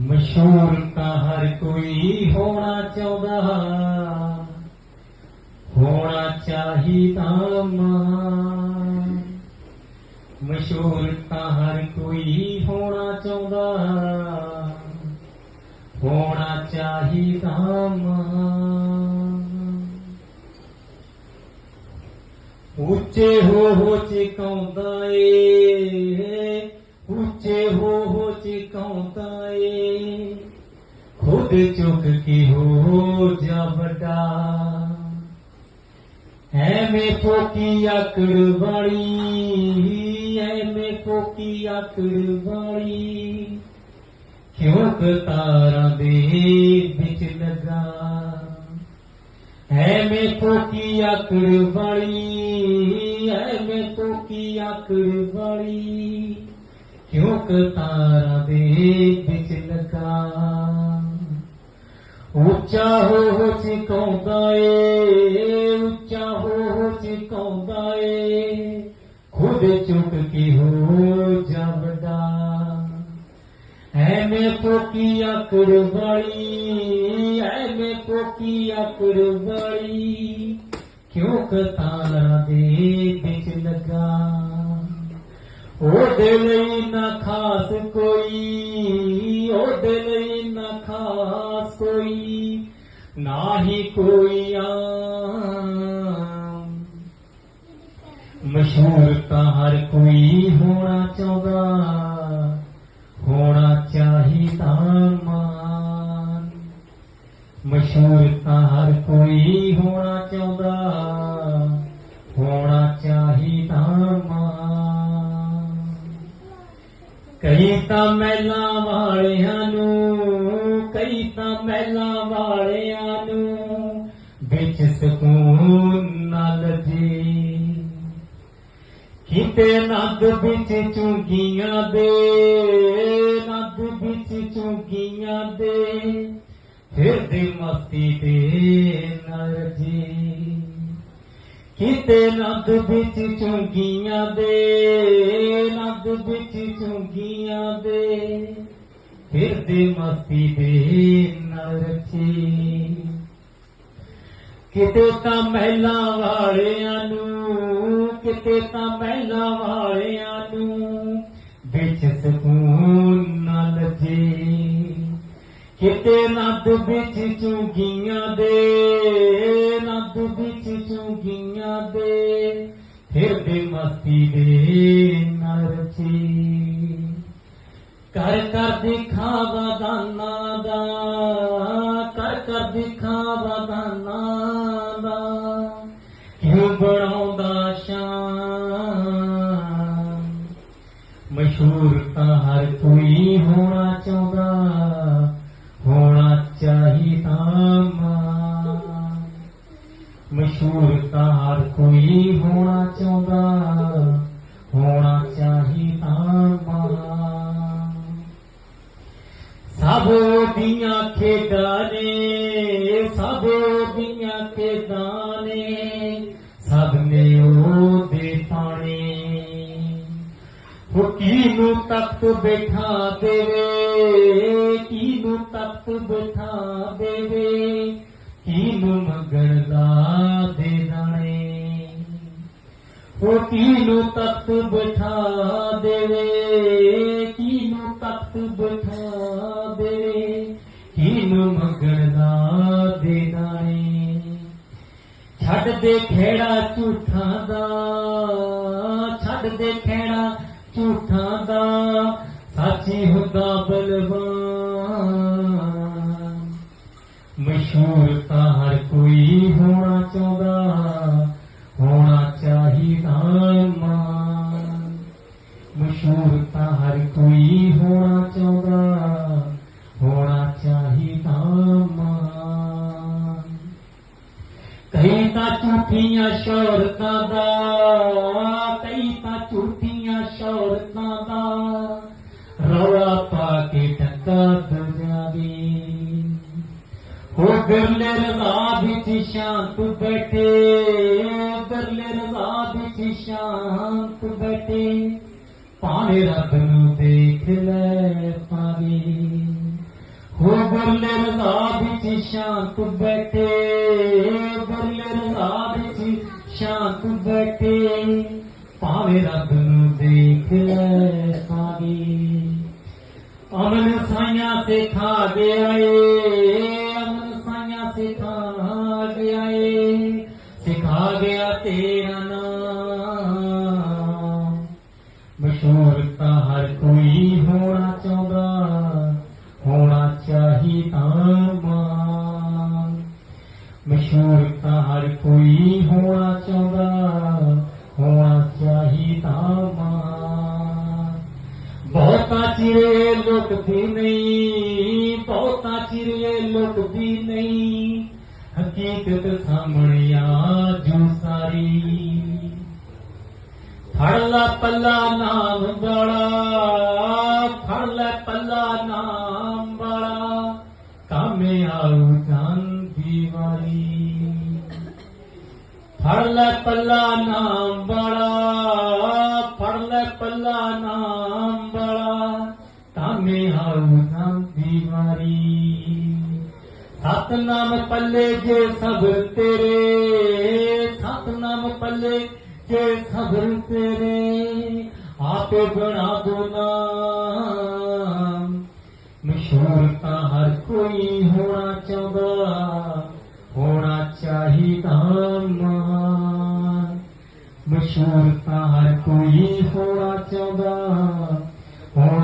مشہور تا ہر کوئی ہونا چاہتا ہونا چاہیے مہان مشہور تا ہر کوئی ہونا چاہتا ہونا چاہیے مہان اچے ہو ہو چکاؤں اچے ہو ہو کوتائے خود چک کی ہو جا بڑا ہے میں پوکی آکڑ والی ہے میں پوکی آکڑ والی کیوں تارا دے بچ لگا ہے میں پوکی آکڑ والی ہے میں پوکی آکڑ والی کیوں تارا دیکھ بچ لگا اچا ہو چکاؤں اے اچا ہو چکاؤں اے۔ خود چک کی ہو جبدا ایویں پوکی آکڑ والی ایویں پوکی آکڑ والی، کیوں کہ تارا دے بچ او نہ خاص کوئی او دلئی نہ خاص کوئی نہ ہی کوئی مشہور تا ہر کوئی ہونا چاہتا ਕਈ ਤਾਂ ਮਹਿਲਾਂ ਵਾਲਿਆਂ ਨੂੰ ਕਈ ਤਾਂ ਮਹਿਲਾਂ ਵਾਲਿਆਂ ਨੂੰ, ਵਿੱਚ ਸਕੂਨ ਨਾਲ ਜੀ ਕਿਤੇ ਨਦ ਵਿੱਚ ਚੁੰਗੀਆਂ ਦੇ, ਨਦ ਵਿੱਚ ਚੁੰਗੀਆਂ ਦੇ ਫਿਰਦੇ ਮਸਤੀ ਦੇ ਨਰਜੀ ਕਿਤੇ ਨਦ ਵਿੱਚ ਚੁੰਗੀਆਂ ਦੇ ਨਦ ਵਿੱਚ ਚੁੰਗੀਆਂ ਦੇ। ਫਿਰਦੇ ਮਸਤੀ ਦੇ ਨਰਜੀ ਕਿਤੇ ਤਾਂ ਮਹਿਲਾ ਵਾਲਿਆਂ ਨੂੰ, ਕਿਤੇ ਤਾਂ ਮਹਿਲਾ ਵਾਲਿਆਂ ਨੂੰ ਵਿੱਚ ਸਕੂਨ ਨਾਲ ਜੀ ਕਿਤੇ ਨਦ ਵਿੱਚ ਚੁੰਗੀਆਂ ਦੇ گیاں دے پھر دے مستی دے نرچی کر کر دکھا دانا دا کر کر دکھاوا دانا دا کیوں بڑھاؤں دا شان مشہور تا ہر کوئی ہونا چاہتا ہونا چاہیتا ماں مشہور ਕੋਈ ਹੋਣਾ ਚਾਹੁੰਦਾ, ਹੋਣਾ ਚਾਹੀਦਾ ਮਾਂ ਸਭ ਦੀਆਂ ਖੇਡਾਂ ਨੇ, ਸਭ ਦੀਆਂ ਖੇਡਾਂ ਨੇ, ਸਭ ਨੇ ਉਹਦੇ ਪਾਣੇ ਉਹ ਕੀਨੂੰ ਤਖਤ ਬਿਠਾ ਦੇਵੇ ਕੀ ਨੂੰ ਤਖਤ ਬਿਠਾ ਦੇਵੇ ਕੀਨੂੰ ਮੰਗਣ ਦਾ ਉਹ ਕੀਨੂੰ ਤਖਤ ਬਿਠਾ ਦੇਵੇ, ਕੀਨੂੰ ਤਖਤ ਬਿਠਾ ਦੇਵੇ, ਕੀਨੂੰ ਮੰਗਣ ਦਾ ਦੇ ਦਾਣੇ ਛੱਡ ਦੇ ਖੇੜਾ ਝੂਠਾਂ ਦਾ, ਛੱਡ ਦੇ ਖੇੜਾ ਝੂਠਾਂ ਦਾ, ਸਾਚੀ ਹੁੰਦਾ ਬਲਵਾਨ। ਮਸ਼ਹੂਰ ਤਾਂ ਹਰ ਕੋਈ تا جھوٹیاں شورتاں دا کئی شورتاں دا روا پا کے ٹکا دجاوی ہو برلے رضا بچ شانت بیٹھے گرلے رضا بچ شانت بیٹھے پانے رب نو دیکھ لے پانی ہو برلے رضا بچ شانت بیٹھے ਬੈਠੇ ਬਰਲੇ ਰਜ਼ਾ ਵਿੱਚ ਸ਼ਾਂਤ ਬੈਠੇ ਭਾਵੇਂ ਰੱਬ ਨੂੰ ਦੇਖ ਲੈ ਸਾਗੀ ਅਮਨ ਸਾਈਆਂ ਤੇ ਖਾ ਗਿਆ ਏ ਅਮਨ ਸਾਈਆਂ ਤੇ ਖਾ ਗਿਆ ਏ ਸਿਖਾ ਗਿਆ ਤੇਰਾ ਨਾਮ ਮਸ਼ਹੂਰ ચીરે લોકભી નહીં, પોતા ચીરે લોકભી નહીં. હકીકત સાંભળ્યા જો સારી. ફળલા પલ્લા નામ વાળા ફળલા પલ્લા નામ વાળા, કામે આવું જાન દિવાળી ફળલા પલ્લા નામ વાળા ફળલા પલ્લા નામ میں ہم بیماری ست نام پلے جے سب تیرے ست نام پلے کے سب تیرے آپ بنا گنا مشہور کا ہر کوئی ہونا چاہتا ہونا چاہیے مشہور کا ہر کوئی ہونا چاہتا